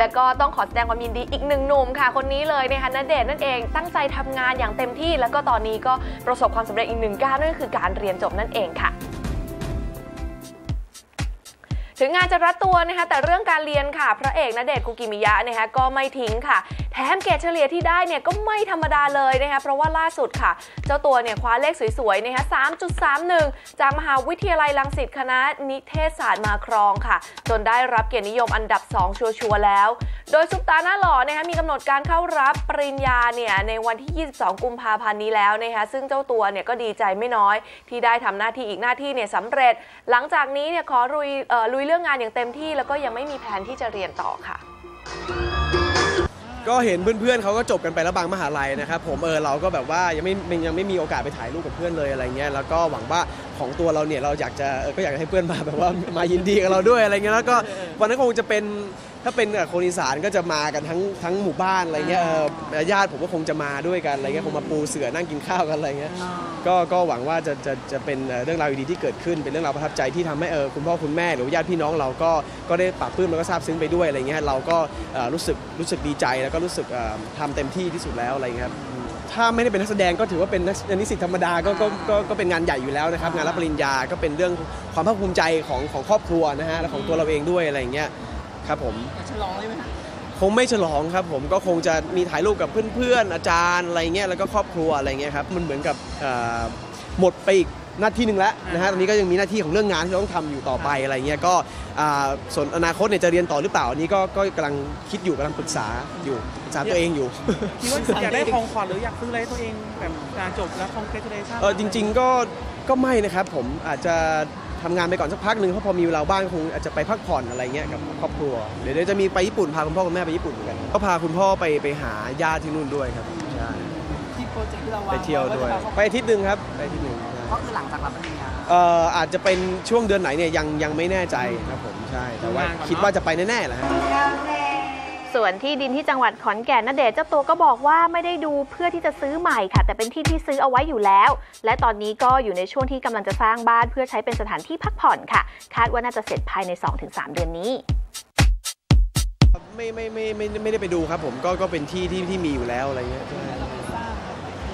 แล้วก็ต้องขอแสดงความยินดีอีกหนึ่งหนุ่มค่ะ คนนี้เลยนะคะณเดชน์นั่นเองตั้งใจทำงานอย่างเต็มที่ แล้วก็ตอนนี้ก็ประสบความสำเร็จอีกหนึ่งก้าวนั่นก็คือการเรียนจบนั่นเองค่ะ ถึงงานจะรัดตัวนะคะแต่เรื่องการเรียนค่ะ พระเอกณเดชคุกิมิยะนะคะก็ไม่ทิ้งค่ะ แถมเกรดเฉลี่ยที่ได้เนี่ยก็ไม่ธรรมดาเลยนะคะเพราะว่าล่าสุดค่ะ เจ้าตัวเนี่ยคว้าเลขสวยๆนะคะ3.31 จากมหาวิทยาลัยลังสิตคณะนิเทศศาสตร์มาครองค่ะ จนได้รับเกียรตินิยมอันดับ 2 ชัวร์ๆแล้ว โดยซุปตาหน้าหล่อนะคะมีกำหนดการเข้ารับปริญญาเนี่ยในวันที่ 22 กุมภาพันธ์นี้แล้วนะคะซึ่งเจ้าตัวเนี่ยก็ดีใจไม่น้อยที่ได้ทำหน้าที่อีกหน้าที่เนี่ยสำเร็จ หลังจากนี้เนี่ยขอลุยเออลุยเรื่องงานอย่างเต็มที่ แล้วก็ยังไม่มีแผนที่จะเรียนต่อค่ะก็เห็นเพื่อนๆเขาก็จบกันไปแล้วบางมหาลัยนะครับผมเออเราก็แบบว่ายังไม่ยังไม่มีโอกาสไปถ่ายรูปกับเพื่อนเลยอะไรเงี้ยแล้วก็หวังว่าของตัวเราเนี่ยเราอยากจะก็อยากให้เพื่อนมาแบบว่ามายินดีกับเราด้วยอะไรเงี้ยแล้วก็วันนั้นคงจะเป็น ถ้าเป็นเอ่อคนอีสานก็จะมากันทั้งทั้งหมู่บ้านอะไรเงี้ยเออญาติผมก็คงจะมาด้วยกันอะไรเงี้ยคงมาปูเสือนั่งกินข้าวกันอะไรเงี้ยก็ก็หวังว่าจะจะจะเป็นเอ่อเรื่องราวดีๆที่เกิดขึ้นเป็นเรื่องราวประทับใจที่ทำให้เออคุณพ่อคุณแม่หรือว่าญาติพี่น้องเราก็ก็ได้ปรับปลื้มแล้วก็ซาบซึ้งไปด้วยอะไรเงี้ยเราก็เอ่อรู้สึกรู้สึกดีใจแล้วก็รู้สึกเอ่อทำเต็มที่ที่สุดแล้วอะไรเงี้ยครับอืมถ้าไม่ได้เป็นนักแสดงก็ถือว่าเป็นนักนิสิตธรรมดาก็ก็ก็ก็เป็นงานใหญ่อยู่แล้วนะครับ งานรับปริญญาก็เป็นเรื่องความภาคภูมิใจของของครอบครัวนะฮะและของตัวเราเองด้วยอะไรเงี้ย ครับผม ฉลองเลยไหมคะคงไม่ฉลองครับผมก็คงจะมีถ่ายรูปกับเพื่อนๆ อาจารย์อะไรเงี้ยแล้วก็ครอบครัวอะไรเงี้ยครับมันเหมือนกับเอ่อหมดไปอีกหน้าที่หนึ่งแล้วนะฮะตอนนี้ก็ยังมีหน้าที่ของเรื่องงานที่เราต้องทำอยู่ต่อไปอะไรเงี้ยก็อ่าส่วนอนาคตเนี่ยจะเรียนต่อหรือเปล่าอันนี้ก็ก็กำลังคิดอยู่กำลังปรึกษาอยู่ปรึกษาตัวเองอยู่ คิดว่าอยากได้ของขวัญหรืออยากซื้ออะไรให้ตัวเองแบบการจบแล้ว congratulation เออจริงๆก็ก็ไม่นะครับผมอาจจะ ทำงานไปก่อนสักพักหนึ่งเพราะพอมีเวลาบ้างคงอาจจะไปพักผ่อนอะไรเงี้ยกับครอบครัวเดี๋ยวเดี๋ยวจะมีไปญี่ปุ่นพาคุณพ่อคุณแม่ไปญี่ปุ่นเหมือนกัน ก็พาคุณพ่อไปไปหาญาติที่นู่นด้วยครับใช่ที่โปรเจกต์ที่เราวางไปเที่ยวด้วยาจะไปอาทิตย์หนึ่งครับไปอาทิตย์หนึ่งใช่ก็คือหลังจากรับปริญญาเอ่ออาจจะเป็นช่วงเดือนไหนเนี่ยยังยังไม่แน่ใจครับผมใช่แต่ว่าดูงานก่อนเนอะคิดว่าจะไปแน่ๆแหละฮะ ส่วนที่ดินที่จังหวัดขอนแก่นณเดชน์เจ้าตัวก็บอกว่าไม่ได้ดูเพื่อที่จะซื้อใหม่ค่ะ แต่เป็นที่ที่ซื้อเอาไว้อยู่แล้ว และตอนนี้ก็อยู่ในช่วงที่กำลังจะสร้างบ้านเพื่อใช้เป็นสถานที่พักผ่อนค่ะ คาดว่าน่าจะเสร็จภายใน 2-3 เดือนนี้ไม่ไม่ไม่ไม่ไม่ได้ไปดูครับผมก็ก็เป็นที่ที่ที่มีอยู่แล้วอะไรเงี้ยใช่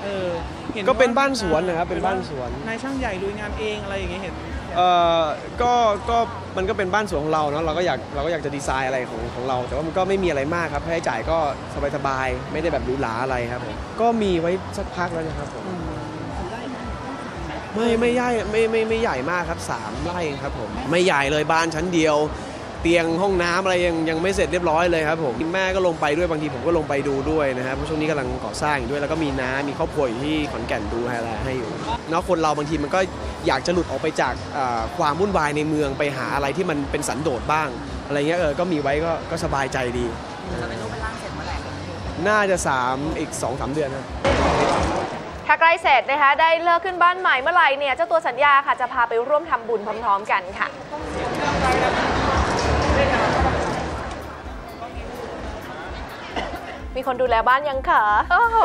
เออห็ก็เป็นบ้านสวนนะครับเป็นบ้านสวนนายช่างใหญ่ลุยงานเองอะไรอย่างเงี้ยเห็น เอ่อก็ก็มันก็เป็นบ้านสวนของเราเนาะเราก็อยากเราก็อยากจะดีไซน์อะไรของของเรา แต่ว่ามันก็ไม่มีอะไรมากครับค่าใช้จ่ายก็สบายๆไม่ได้แบบหรูหราอะไรครับผมก็มีไว้สักพักแล้วนะครับผมไม่ไม่ใหญ่ไม่ไม่ไม่ใหญ่มากครับสามไร่เองครับผมไม่ใหญ่เลยบ้านชั้นเดียว เตียงห้องน้ำอะไรยังยังไม่เสร็จเรียบร้อยเลยครับผมแม่ก็ลงไปด้วยบางทีผมก็ลงไปดูด้วยนะครับเพราะช่วงนี้กำลังก่อสร้างอยู่ด้วยแล้วก็มีน้ามีครอบครัวอยู่ที่ขอนแก่นดูให้อะไรให้อยู่เนาะคนเราบางทีมันก็อยากจะหลุดออกไปจากอ่าความวุ่นวายในเมืองไปหาอะไรที่มันเป็นสันโดษบ้าง อะไรเงี้ยเออก็มีไว้ก็ก็สบายใจดีจะเป็นรูปเป็นร่างเสร็จเมื่อไหร่น่าจะสามอีก2อสเดือนนะถ้าใกล้เสร็จนะคะได้เลิกขึ้นบ้านใหม่เมื่อไหร่เนี่ยเจ้าตัวสัญญาค่ะจะพาไปร่วมทำบุญพร้อม ๆ กันค่ะ มีคนดูแลบ้านยังคะโอ้โห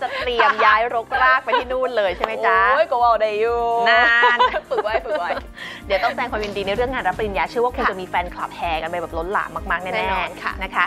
จะเตรียมย้ายรกรากไปที่นู่นเลยใช่ไหมจ๊ะโอ้ยก็ว่าได้อยู่นานฝึกไว้ฝึกไว้ เดี๋ยวต้องแสดงความยินดีในเรื่องงานรับปริญญาเชื่อว่าคงจะมีแฟนคลับแห่กันไปแบบล้นหลามมากๆแน่แน่นอนๆค่ะนะคะ